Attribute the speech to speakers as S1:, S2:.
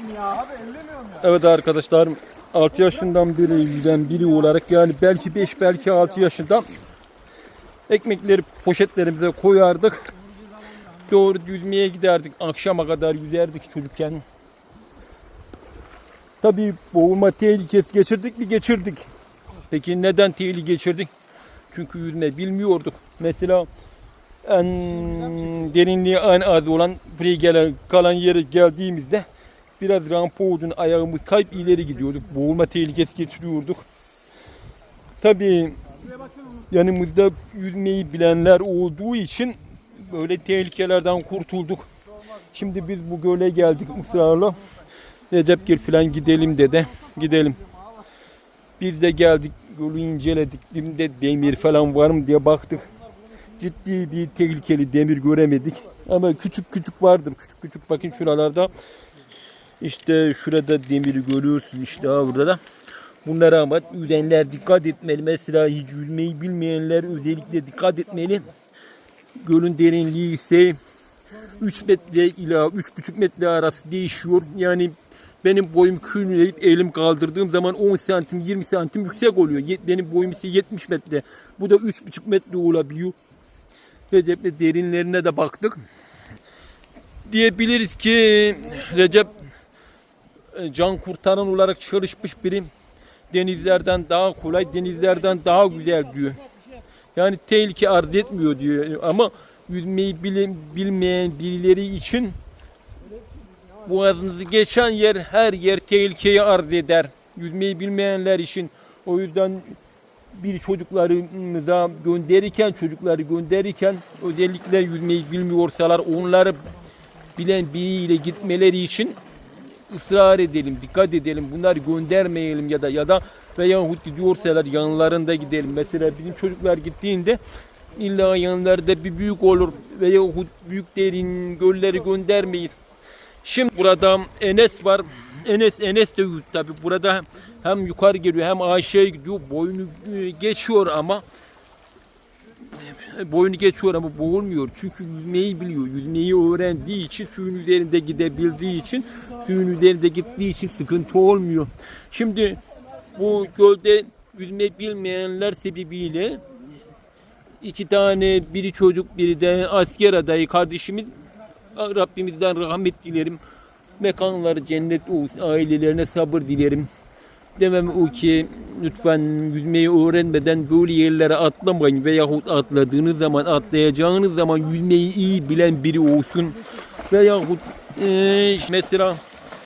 S1: misin ya? Abi ellemiyorum ya.
S2: Evet arkadaşlar 6 yaşından beri yüzen biri olarak yani belki 5 belki 6 yaşında ekmekleri poşetlerimize koyardık. Doğru yüzmeye giderdik. Akşama kadar yüzerdik çocukken. Tabii boğulma tehlikesi geçirdik mi geçirdik. Peki neden tehlike geçirdik? Çünkü yüzme bilmiyorduk. Mesela en derinliği en az olan buraya gelen kalan yere geldiğimizde biraz rampa olduğunu ayağımız kayıp ileri gidiyorduk. Boğulma tehlikesi geçiriyorduk. Tabii yanımızda yüzmeyi bilenler olduğu için böyle tehlikelerden kurtulduk. Şimdi biz bu göle geldik ısrarla. Recepgil falan gidelim dedi. Gidelim. Biz de geldik gölü inceledik. Dibinde demir falan var mı diye baktık. Ciddi bir tehlikeli demir göremedik. Ama küçük küçük vardır. Küçük küçük bakın şuralarda. İşte şurada demiri görüyorsun işte ha burada da. Bunlara ama yüzenler dikkat etmeli. Mesela hiç yüzmeyi bilmeyenler özellikle dikkat etmeli. Gölün derinliği ise 3 metre ila 3,5 metre arası değişiyor. Yani benim boyum küçülüp elim kaldırdığım zaman 10 santim 20 santim yüksek oluyor. Benim boyum ise 70 metre. Bu da 3,5 metre olabiliyor. Recep'le derinlerine de baktık. Diyebiliriz ki Recep can kurtaran olarak çalışmış biri. Denizlerden daha kolay, denizlerden daha güzel diyor. Yani tehlike arz etmiyor diyor. Ama yüzmeyi bile- bilmeyen birileri için boğazınızı geçen yer her yer tehlikeyi arz eder. Yüzmeyi bilmeyenler için o yüzden bir çocuklarımıza gönderirken çocukları gönderirken özellikle yüzmeyi bilmiyorsalar onları bilen biriyle gitmeleri için ısrar edelim, dikkat edelim. Bunları göndermeyelim ya da ya da veyahut gidiyorsalar yanlarında gidelim. Mesela bizim çocuklar gittiğinde illa yanlarında bir büyük olur veyahut büyük derin gölleri göndermeyiz. Şimdi burada Enes var. Enes Enes de tabi. Burada hem yukarı geliyor hem aşağıya gidiyor. Boynu e, geçiyor ama boynu geçiyor ama boğulmuyor. Çünkü yüzmeyi biliyor. Yüzmeyi öğrendiği için suyun üzerinde gidebildiği için suyun üzerinde gittiği için sıkıntı olmuyor. Şimdi bu gölde yüzme bilmeyenler sebebiyle iki tane biri çocuk biri de asker adayı kardeşimiz Rabbimizden rahmet dilerim. Mekanları cennet olsun. Ailelerine sabır dilerim. Demem o ki lütfen yüzmeyi öğrenmeden böyle yerlere atlamayın veyahut atladığınız zaman atlayacağınız zaman yüzmeyi iyi bilen biri olsun. Veyahut eee, mesela